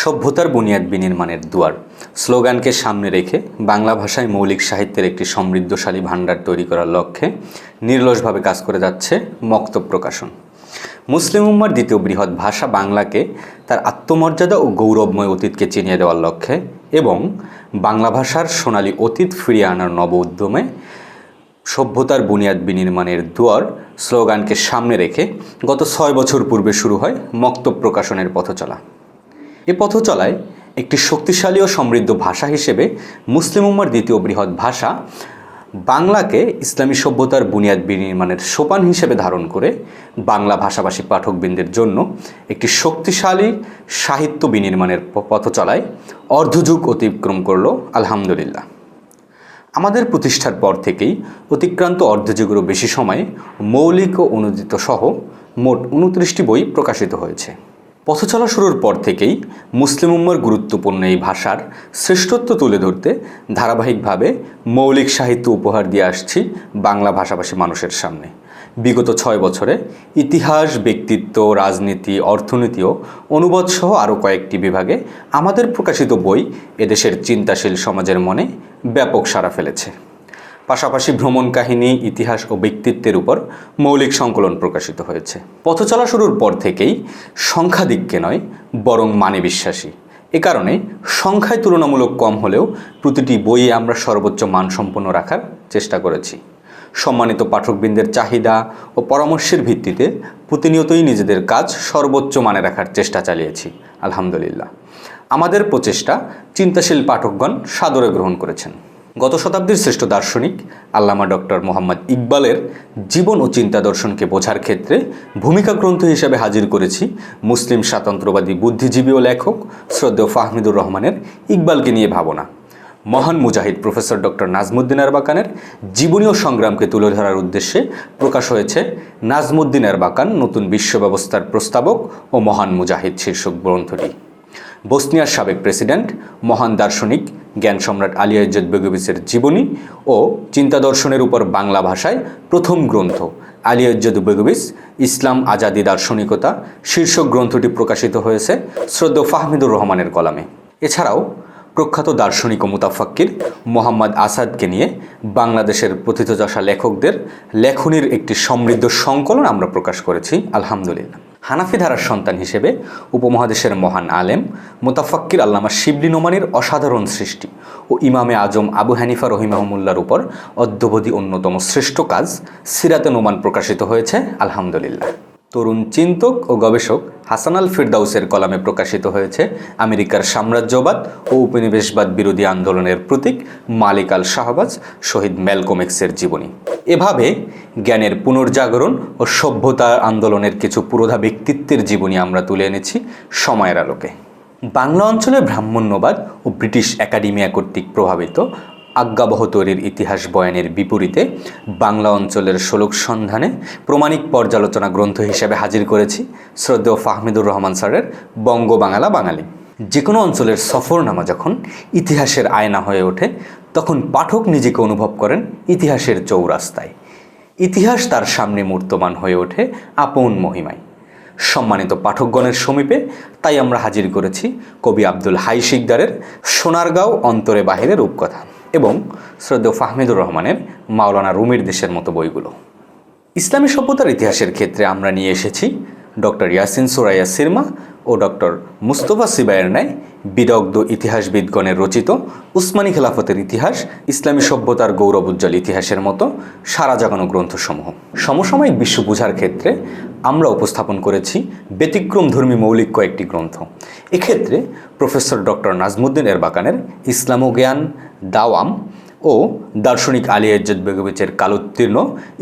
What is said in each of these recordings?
সভ্যতার বুনিয়াদ বিনির্মাণের দুয়ার। স্লোগানকে সামনে রেখে বাংলা ভাষায় মৌলিক সাহিত্যের একটি সমৃদ্ধশালী ভাণ্ডার তৈরি করার লক্ষ্যে নির্লসভাবে কাজ করে যাচ্ছে মক্তব প্রকাশন। মুসলিম উম্মার দ্বিতীয় বৃহৎ ভাষা বাংলাকে তার আত্মমর্যাদা ও গৌরবময় অতীতকে চিনিয়ে দেওয়ার লক্ষ্যে এবং বাংলা ভাষার সোনালী অতীত ফিরিয়ে আনার নব উদ্যমে সভ্যতার বুনিয়াদ বিনির্মাণের দুয়ার স্লোগানকে সামনে রেখে গত ছয় বছর পূর্বে শুরু হয় মক্তব প্রকাশনের পথচলা। এ পথ চলায় একটি শক্তিশালী ও সমৃদ্ধ ভাষা হিসেবে মুসলিম উম্মার দ্বিতীয় বৃহৎ ভাষা বাংলাকে ইসলামী সভ্যতার বুনিয়াদ বিনির্মাণের সোপান হিসেবে ধারণ করে বাংলা ভাষাভাষী পাঠকবৃন্দের জন্য একটি শক্তিশালী সাহিত্য বিনির্মাণের প- পথচলায় অর্ধযুগ অতিক্রম করল, আলহামদুলিল্লাহ। আমাদের প্রতিষ্ঠার পর থেকেই অতিক্রান্ত অর্ধযুগেরও বেশি সময়ে মৌলিক ও অনুদিত সহ মোট উনত্রিশটি বই প্রকাশিত হয়েছে। পথচলা শুরুর পর থেকেই মুসলিম উম্মার গুরুত্বপূর্ণ এই ভাষার শ্রেষ্ঠত্ব তুলে ধরতে ধারাবাহিকভাবে মৌলিক সাহিত্য উপহার দিয়ে আসছি বাংলা ভাষাভাষী মানুষের সামনে। বিগত ছয় বছরে ইতিহাস, ব্যক্তিত্ব, রাজনীতি, অর্থনীতি ও অনুবাদ সহ আরও কয়েকটি বিভাগে আমাদের প্রকাশিত বই এদেশের চিন্তাশীল সমাজের মনে ব্যাপক সাড়া ফেলেছে। পাশাপাশি ভ্রমণ কাহিনী, ইতিহাস ও ব্যক্তিত্বের উপর মৌলিক সংকলন প্রকাশিত হয়েছে। পথচলা শুরুর পর থেকেই সংখ্যাধিক্যে নয়, বরং মানে বিশ্বাসী। এ কারণে সংখ্যায় তুলনামূলক কম হলেও প্রতিটি বইয়ে আমরা সর্বোচ্চ মানসম্পন্ন রাখার চেষ্টা করেছি। সম্মানিত পাঠকবৃন্দের চাহিদা ও পরামর্শের ভিত্তিতে প্রতিনিয়তই নিজেদের কাজ সর্বোচ্চ মানে রাখার চেষ্টা চালিয়েছি, আলহামদুলিল্লাহ। আমাদের প্রচেষ্টা চিন্তাশীল পাঠকগণ সাদরে গ্রহণ করেছেন। গত শতাব্দীর শ্রেষ্ঠ দার্শনিক আল্লামা ডক্টর মোহাম্মদ ইকবালের জীবন ও চিন্তা দর্শনকে বোঝার ক্ষেত্রে ভূমিকা গ্রন্থ হিসেবে হাজির করেছি মুসলিম স্বাতন্ত্র্যবাদী বুদ্ধিজীবী ও লেখক শ্রদ্ধেয় ফাহমিদুর রহমানের ইকবালকে নিয়ে ভাবনা। মহান মুজাহিদ প্রফেসর ডক্টর নাজমুদ্দিন আরবাকানের জীবনী ও সংগ্রামকে তুলে ধরার উদ্দেশ্যে প্রকাশ হয়েছে নাজমুদ্দিন আরবাকান নতুন বিশ্ব ব্যবস্থার প্রস্তাবক ও মহান মুজাহিদ শীর্ষক গ্রন্থটি। বসনিয়ার সাবেক প্রেসিডেন্ট, মহান দার্শনিক জ্ঞান সম্রাট আলিয়া ইজ্জত বেগবিসের জীবনী ও চিন্তা দর্শনের উপর বাংলা ভাষায় প্রথম গ্রন্থ। আলিয়া ইজ্জত বেগবিস, ইসলাম আজাদি দার্শনিকতা, শীর্ষক গ্রন্থটি প্রকাশিত হয়েছে শ্রদ্ধ ফাহমিদুর রহমানের কলামে। এছাড়াও প্রখ্যাত দার্শনিক ও মুতাফাক্কির মোহাম্মদ আসাদকে নিয়ে বাংলাদেশের প্রথিতযশা লেখকদের লেখনীর একটি সমৃদ্ধ সংকলন আমরা প্রকাশ করেছি, আলহামদুলিল্লাহ। হানাফি ধারার সন্তান হিসেবে উপমহাদেশের মহান আলেম, মোতাফাক্কির আল্লামা শিবলি নোমানির অসাধারণ সৃষ্টি ও ইমামে আজম আবু হানিফা রহিমাহমুল্লার উপর অদ্যবধি অন্যতম শ্রেষ্ঠ কাজ সিরাতে নোমান প্রকাশিত হয়েছে, আলহামদুলিল্লাহ। তরুণ চিন্তক ও গবেষক হাসান আল ফিরদাউসের কলামে প্রকাশিত হয়েছে আমেরিকার সাম্রাজ্যবাদ ও উপনিবেশবাদ বিরোধী আন্দোলনের প্রতীক মালিক আল শাহবাজ শহীদ ম্যালকোমেক্সের জীবনী। এভাবে জ্ঞানের পুনর্জাগরণ ও সভ্যতা আন্দোলনের কিছু পুরোধা ব্যক্তিত্বের জীবনী আমরা তুলে এনেছি সময়ের আলোকে। বাংলা অঞ্চলে ব্রাহ্মণ্যবাদ ও ব্রিটিশ একাডেমিয়া কর্তৃক প্রভাবিত আজ্ঞাবহ তৈরির ইতিহাস বয়ানের বিপরীতে বাংলা অঞ্চলের শোলক সন্ধানে প্রমাণিক পর্যালোচনা গ্রন্থ হিসেবে হাজির করেছি শ্রদ্ধেয় ফাহমিদুর রহমান স্যারের বঙ্গ বাঙালা। বাঙালি যে কোনো অঞ্চলের সফরনামা যখন ইতিহাসের আয়না হয়ে ওঠে, তখন পাঠক নিজেকে অনুভব করেন ইতিহাসের চৌরাস্তায়। ইতিহাস তার সামনে মূর্তমান হয়ে ওঠে আপন মহিমায়। সম্মানিত পাঠকগণের সমীপে তাই আমরা হাজির করেছি কবি আব্দুল হাই শিকদারের সোনারগাঁও অন্তরে বাহিরে রূপকথা। এবং শ্রদ্ধেয় ফাহমিদুর রহমানের মাওলানা রুমির দেশের মতো বইগুলো। ইসলামী সভ্যতার ইতিহাসের ক্ষেত্রে আমরা নিয়ে এসেছি ডক্টর ইয়াসিন সুরাইয়া সিরমা ও ডক্টর মুস্তফা সিবায়ের ন্যায় বিদগ্ধ ইতিহাসবিদগণের রচিত উসমানী খেলাফতের ইতিহাস, ইসলামী সভ্যতার গৌরব উজ্জ্বল ইতিহাসের মতো সারা জাগানো গ্রন্থসমূহ। সমসাময়িক বিশ্ব বোঝার ক্ষেত্রে আমরা উপস্থাপন করেছি ব্যতিক্রম ধর্মী মৌলিক কয়েকটি গ্রন্থ। এক্ষেত্রে প্রফেসর ডক্টর নাজমুদ্দিন এরবাকানের ইসলাম জ্ঞান দাওয়াম ও দার্শনিক আলী ইজ্জত বেগবিচের কালোত্তীর্ণ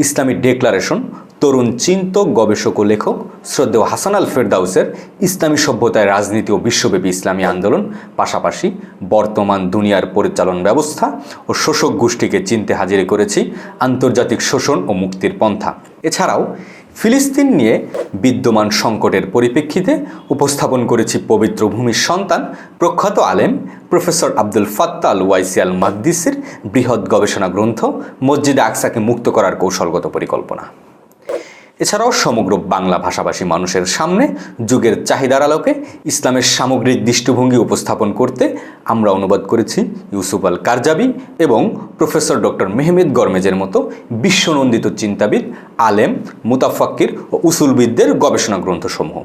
ইসলামী ডেক্লারেশন তরুণ চিন্তক, গবেষক ও লেখক শ্রদ্ধেয় হাসান আল ফেরদাউসের ইসলামী সভ্যতায় রাজনীতি ও বিশ্বব্যাপী ইসলামী আন্দোলন, পাশাপাশি বর্তমান দুনিয়ার পরিচালন ব্যবস্থা ও শোষক গোষ্ঠীকে চিনতে হাজির করেছি আন্তর্জাতিক শোষণ ও মুক্তির পন্থা। এছাড়াও ফিলিস্তিন নিয়ে বিদ্যমান সংকটের পরিপ্রেক্ষিতে উপস্থাপন করেছি পবিত্র ভূমির সন্তান প্রখ্যাত আলেম professor Abdul Fattal al Waisi al মাদ্দিসের বৃহৎ গবেষণা গ্রন্থ মসজিদে আকসাকে মুক্ত করার কৌশলগত পরিকল্পনা। এছাড়াও সমগ্র বাংলা ভাষাভাষী মানুষের সামনে যুগের চাহিদার আলোকে ইসলামের সামগ্রিক দৃষ্টিভঙ্গি উপস্থাপন করতে আমরা অনুবাদ করেছি ইউসুফ আল কারজাবি এবং প্রফেসর ডক্টর মেহমেদ গরমেজের মতো বিশ্বনন্দিত চিন্তাবিদ, আলেম, মুতাফাক্কির ও উসুলবিদদের গবেষণা গ্রন্থসমূহ।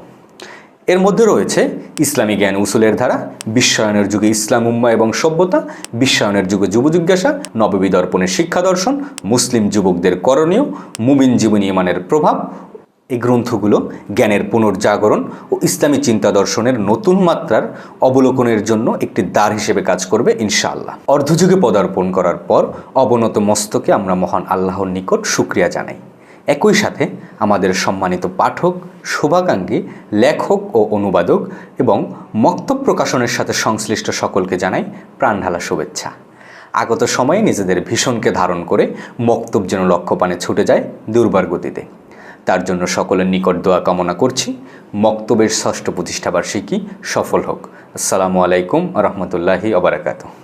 এর মধ্যে রয়েছে ইসলামী জ্ঞান উসুলের ধারা, বিশ্বায়নের যুগে ইসলাম উম্মা এবং সভ্যতা, বিশ্বায়নের যুগে যুব জিজ্ঞাসা নববিদর্পণের শিক্ষা দর্শন, মুসলিম যুবকদের করণীয়, মুমিন জীবনী ইমানের প্রভাব, এই গ্রন্থগুলো জ্ঞানের পুনর্জাগরণ ও ইসলামী চিন্তা দর্শনের নতুন মাত্রার অবলোকনের জন্য একটি দ্বার হিসেবে কাজ করবে ইনশাআল্লাহ। অর্ধযুগে পদার্পণ করার পর অবনত মস্তকে আমরা মহান আল্লাহর নিকট সুক্রিয়া জানাই। একই সাথে আমাদের সম্মানিত পাঠক, শুভাকাঙ্ক্ষী, লেখক ও অনুবাদক এবং মক্তব প্রকাশনের সাথে সংশ্লিষ্ট সকলকে জানাই প্রাণঢালা শুভেচ্ছা। আগত সময়ে নিজেদের ভীষণকে ধারণ করে মক্তব যেন লক্ষ্যপানে ছুটে যায় দুর্বার গতিতে। তার জন্য সকলের নিকট দোয়া কামনা করছি। মক্তবের ষষ্ঠ প্রতিষ্ঠাবার্ষিকী সফল হোক। আসসালামু আলাইকুম রহমতুল্লাহি অবরাকাতু